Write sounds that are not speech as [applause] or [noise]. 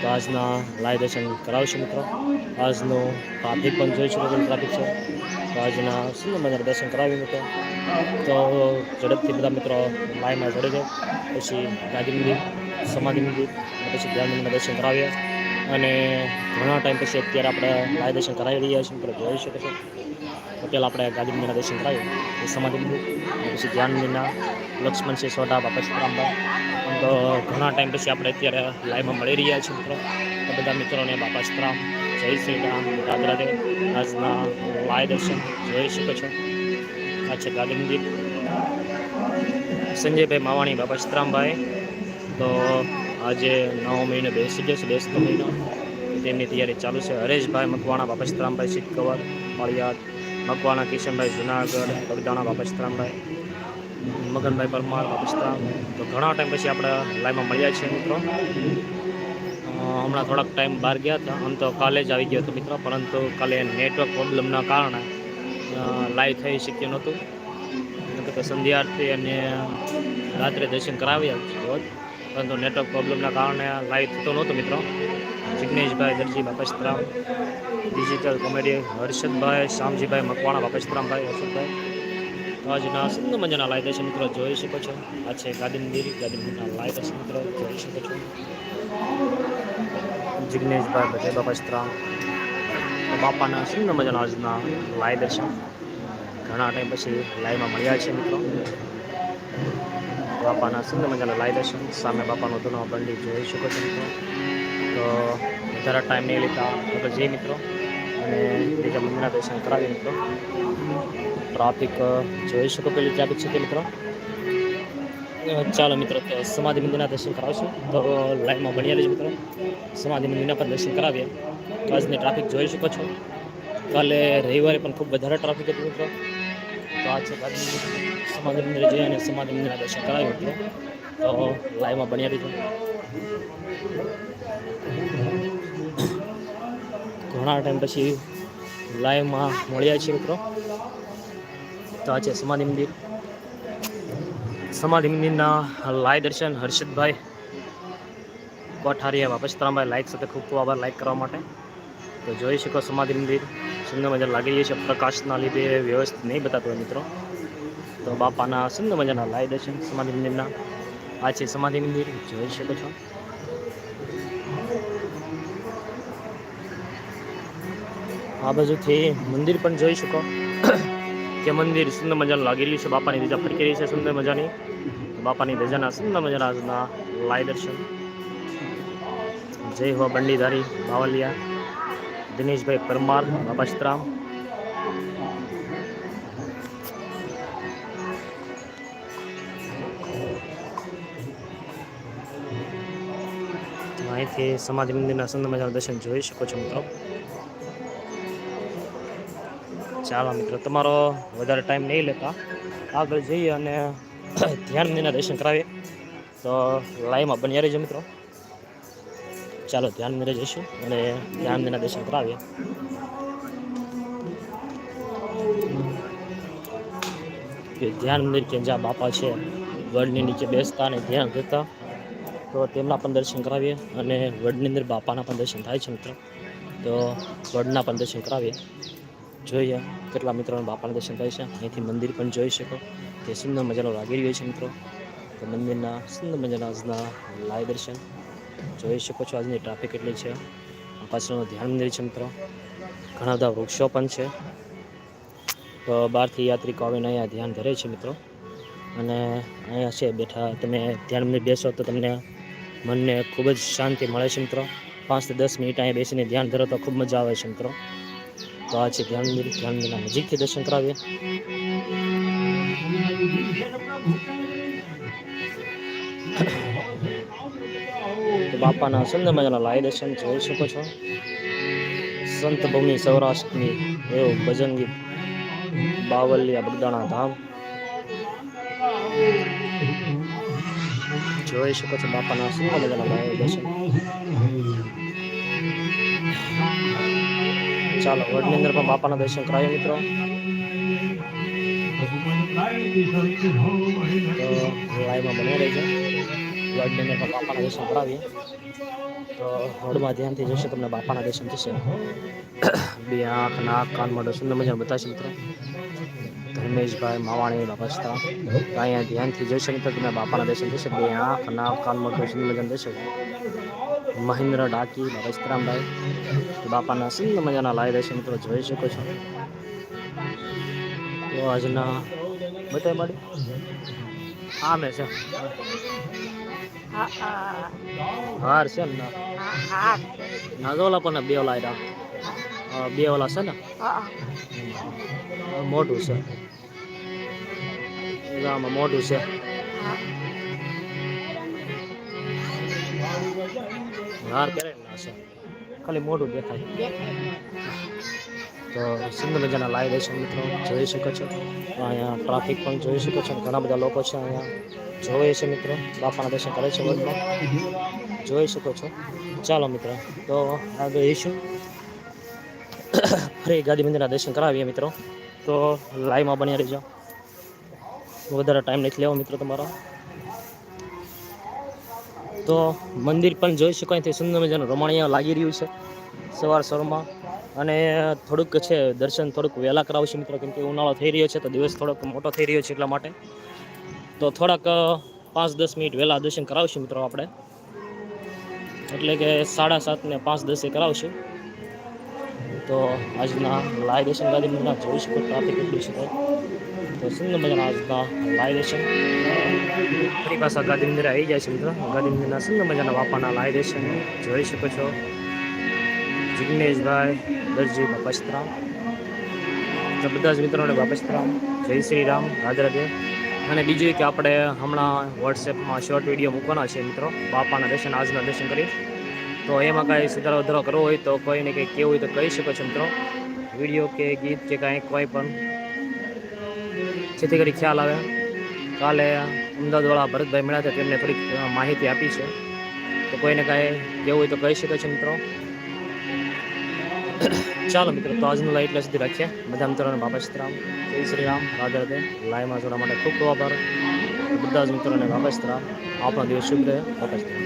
તો આજના લાઈવ દર્શન કરાવશું મિત્રો. આજનો ટ્રાફિક પણ જોઈ શકો ટ્રાફિક છે. તો આજના સુંદર મજાના દર્શન કરાવી મિત્રો? તો ઝડપથી બધા મિત્રો લાઈવમાં જોડે જાય પછી ગાંધી મંદિર, સમાધિ મંદિર પછી ધ્યાન મંદિરના દર્શન કરાવ્યા અને ઘણા ટાઈમ પછી અત્યારે આપણે લાઈવ દર્શન કરાવી રહ્યા છીએ મિત્રો. જોઈ શકો છો. પહેલાં આપણે ગાંધી મંદિરના દર્શન કરાવીએ. સમાધિ મંદિર પછી ધ્યાન મંદિરના લક્ષ્મણ છે, સોઢા, બાપા સીતારામબા તો ઘણા ટાઈમ પછી આપણે અત્યારે લાઈવમાં મળી રહ્યા છીએ મિત્રો. તો બધા મિત્રોને બાપાશ્રામ જય શ્રી રામ રાધે રાધે આજના લાઈવ દર્શન જોઈ શકો છો. આ છે ગાંધી સંજયભાઈ માવાણી બાપાશ્રામભાઈ તો આજે નવો મહિનો બેસી ગયો છે, બેસતો મહિનો. તેમની તૈયારી ચાલુ છે. હરેશભાઈ મકવાણા બાપસ્તરામભાઈ સિદ્ધ કવર પાળિયાદ મકવાણા, કિશનભાઈ જુનાગઢ, બગદાણા, બાપા સીતારામભાઈ મગનભાઈ પરમાર વાપસતા તો ઘણા ટાઈમ પછી આપણે લાઈવમાં મળ્યા છીએ મિત્રો. હમણાં થોડાક ટાઈમ બહાર ગયા હતા. આમ તો કાલે જ આવી ગયો હતો મિત્રો, પરંતુ કાલે નેટવર્ક પ્રોબ્લેમના કારણે લાઈવ થઈ શક્યું નહોતું. કે સંધ્યા આરતી અને રાત્રે દર્શન કરાવ્યા હોત. પરંતુ નેટવર્ક પ્રોબ્લેમના કારણે લાઈવ થતો નહોતો મિત્રો. જિગ્નેશભાઈ દરજી બાપસ્તરામ ડિજિટલ કોમેડી હર્ષદભાઈ શ્યામજીભાઈ મકવાણા બાપસ્તરામભાઈ સીતારામભાઈ હર્ષદભાઈ આજના સુંદર મજાના લાય દર્શન મિત્રો જોઈ શકો છો. આ છે ગાંધી મંદિર લાય દર્શન મિત્રો જોઈ શકો છો. જિગ્નેશભાઈ બધે બાપા સીતારામ તો બાપાના સુંદર મજાના આજના લાય દર્શન. ઘણા ટાઈમ પછી લાઈવમાં મળ્યા છે મિત્રો. બાપાના સુંદર મજાના લાય દર્શન. સામે બાપાનો ધૂનો બંડી જોઈ શકો છો મિત્રો. તો વધારે ટાઈમ નહીં લેતા આગળ જઈએ મિત્રો. અને બીજા મંદિરના દર્શન કરાવીએ મિત્રો ટ્રાફિક જોઈ શકો પેલી ટ્રાફિક છે તે મિત્રો. ચાલો મિત્રો, તો સમાધિ મંદિરના દર્શન કરાવશું. તો લાઈવમાં બન્યા રહેજો મિત્રો. સમાધિ મંદિરના પણ દર્શન કરાવીએ. તો આજની ટ્રાફિક જોઈ શકો છો. કાલે રવિવારે પણ ખૂબ વધારે ટ્રાફિક હતું મિત્રો. તો આ છે સમાધિ મંદિર જઈ અને સમાધિ મંદિરના દર્શન કરાવ્યું મિત્રો. તો લાઈવમાં બન્યા રહીજો. ઘણા ટાઈમ પછી લાઈવમાં મળ્યા છીએ મિત્રો. તો આ છે સમાધિ મંદિર. સમાધિ મંદિરના લાય દર્શન હર્ષદભાઈ કોઠારીયા બાપા સીતારામભાઈ લાઈક સાથે ખૂબ ખૂબ આભાર લાઈક કરવા માટે. તો જોઈ શકો સમાધિ મંદિર. સુંદર મજા લાગી રહી છે. પ્રકાશના લીધે વ્યવસ્થિત નહીં બતાતું હોય મિત્રો. તો બાપાના સુંદર મજાના લાય દર્શન સમાધિ મંદિરના. આ છે સમાધિ મંદિર. જોઈ શકો છો. આ બાજુથી મંદિર પણ જોઈ શકો. કે મંદિર સુંદર મજાનું લાગેલું છે, બાપાની ધજા ફરકી રહી છે સુંદર મજાની. બાપાની ધજાના સુંદર મજાના આજના લાઈ દર્શન. જય હો બંડીધારી બાવલિયા. દિનેશભાઈ પરમાર, બાપા સીતરામ. અહીંથી સમાધિ મંદિરના સુંદર મજાના દર્શન જોઈ શકો છો મિત્રો. ચાલો મિત્રો, તમારો વધારે ટાઈમ નહીં લેતા. આગળ જઈએ અને ધ્યાન મંદિરના દર્શન કરાવીએ. તો લાઈવમાં બન્યા રહીજો મિત્રો. ચાલો ધ્યાન મંદિરે જઈશું અને ધ્યાન મંદિરના દર્શન કરાવીએ. કે ધ્યાન મંદિર કે જ્યાં બાપા છે, વડની નીચે બેસતા અને ધ્યાન કરતા, તો તેમના પણ દર્શન કરાવીએ અને વડની અંદર બાપાના પણ દર્શન થાય છે મિત્રો. તો વડના પણ દર્શન કરાવીએ. જોઈએ કેટલા મિત્રોને બાપાના દર્શન થાય છે. અહીંથી મંદિર પણ જોઈ શકો. તે સુંદર મજાનો લાગી રહ્યો છે મિત્રો. તો મંદિરના સુંદર મજાના આજના લાઈવ દર્શન જોઈ શકો છો. આજની ટ્રાફિક કેટલી છે. પાછળનું ધ્યાન મંદિર છે મિત્રો. ઘણા બધા વૃક્ષો પણ છે. તો બહારથી યાત્રિકો આવીને અહીંયા ધ્યાન ધરે છે મિત્રો. અને અહીંયા છે બેઠા. તમે ધ્યાન મંદિર બેસો તો તમને મનને ખૂબ જ શાંતિ મળે છે મિત્રો. પાંચથી દસ મિનિટ અહીંયા બેસીને ધ્યાન ધરો તો ખૂબ મજા આવે છે મિત્રો. તો આ છે ધ્યાન મંદિર ધ્યાન મંદિરના નજીકથી દર્શન કરાવીએ બાપાના સુંદર મજાના લાય દર્શન જોઈ શકો છો સંત ભૂમિ સૌરાષ્ટ્રની એવું ગીત બાવલિયા બગદાણા ધામ જોઈ શકો છો બાપાના સુંદર મજાના લાય દર્શન ચાલો, વડની અંદર પણ બાપાના દર્શન કરાવીએ મિત્રો. તો લાઈવમાં બની રહેજો. વડની અંદર પણ બાપાના દર્શન કરાવીએ. તો હોડમાં ધ્યાનથી જોશે, તમને બાપાના દર્શન થશે. બે આંખ, નાક કાન મોઢું સુંદર મજાનું બતાવશે મિત્રો. ધર્મેશભાઈ માવાણી બાપસ્તા અહીંયા ધ્યાનથી જઈ શકે તો તમે બાપાના દર્શન થઈ બે આંખ નાક કાન દર્શન લગ્ન થઈ શકે મહેન્દ્ર ડાકી બાપસ્તરામભાઈ બાપાના સુંદર મજાના લાય દર્શન મિત્રો જોઈ શકો છો. તો આજના બતાવી માડી હા મેં છે. હાર છે ને નાગોલા પણ બે ઓલા બે ઓલા છે ને? મોટું છે. આમાં મોઢું છે. હાર ના છે. ખાલી મોઢું દેખાય. તો સુંદર મજાના લાઈ છે મિત્રો. જોઈ શકો છો. અહીંયા ટ્રાફિક પણ જોઈ શકો છો. ઘણા બધા લોકો છે અહીંયા. જોવે છે મિત્રો. બાપાના દર્શન કરે છે વર્ગમાં. જોઈ શકો છો. ચાલો મિત્રો. તો આગળ જઈશું [coughs] ફરી ગાંધી મંદિરના દર્શન કરાવીએ મિત્રો. તો લાઈવમાં બની રહીજો. વધારે ટાઈમ નથી લેવો મિત્રો તમારો. તો મંદિર પણ જોઈ શકો અહીંથી સુંદર મજાનું રમણીય લાગી રહ્યું છે સવાર સવારમાં. અને થોડુંક છે, દર્શન થોડુંક વહેલા કરાવશે મિત્રો, કેમ કે ઉનાળો થઈ રહ્યો છે, તો દિવસ થોડોક મોટો થઈ રહ્યો છે એટલા માટે. તો થોડાક પાંચ દસ મિનિટ વહેલા દર્શન કરાવશું મિત્રો આપણે. એટલે કે સાડા સાત ને પાંચ દસે કરાવશું. તો આજના લાય દર્શન ગાદી જોઈ શકો ટ્રાફિક એટલું છે તો. સુંદર મજાના આજના લાય દર્શન ફરી પાછા ગાંધી મંદિરે આવી જાય છે મિત્રો. ગાંધી મંદિરના સુંદર મજાના બાપાના લાય દર્શન જોઈ શકો છો. જિગ્નેશભાઈ, દરજી બાપસ્તરામ તો બધા જ મિત્રોને બાપસ્તરામ જય શ્રી રામ. રાધે રાધે. અને બીજું કે આપણે હમણાં વોટ્સએપમાં શોર્ટ વીડિયો મૂકવાના છે મિત્રો. બાપાના દર્શન, આજના દર્શન કરી. તો એમાં કાંઈ સુધારો વધારો કરવો હોય તો કોઈને કંઈ કેવું હોય તો કહી શકો છો મિત્રો. વીડિયો કે ગીત કે કાંઈ, કોઈ પણ. જેથી કરી ખ્યાલ આવે. કાલે અમદાવાદવાળા ભરતભાઈ મળ્યા હતા, તેમને થોડીક માહિતી આપી છે. તો કોઈને કાંઈ કહેવું હોય તો કહી શકે છે મિત્રો. [coughs] ચાલો મિત્રો, તો આજનું લાઈટ એટલે સુધી રાખીએ. બધા મિત્રોને બાપા સીતરામ જય શ્રી રામ. રાધે રાધે. લાઈવમાં જોડા માટે ખૂબ ખૂબ આભાર. બધા જ મિત્રોને બાપા સીતરામ આપણો દિવસ શુભ રહે. સીતરામ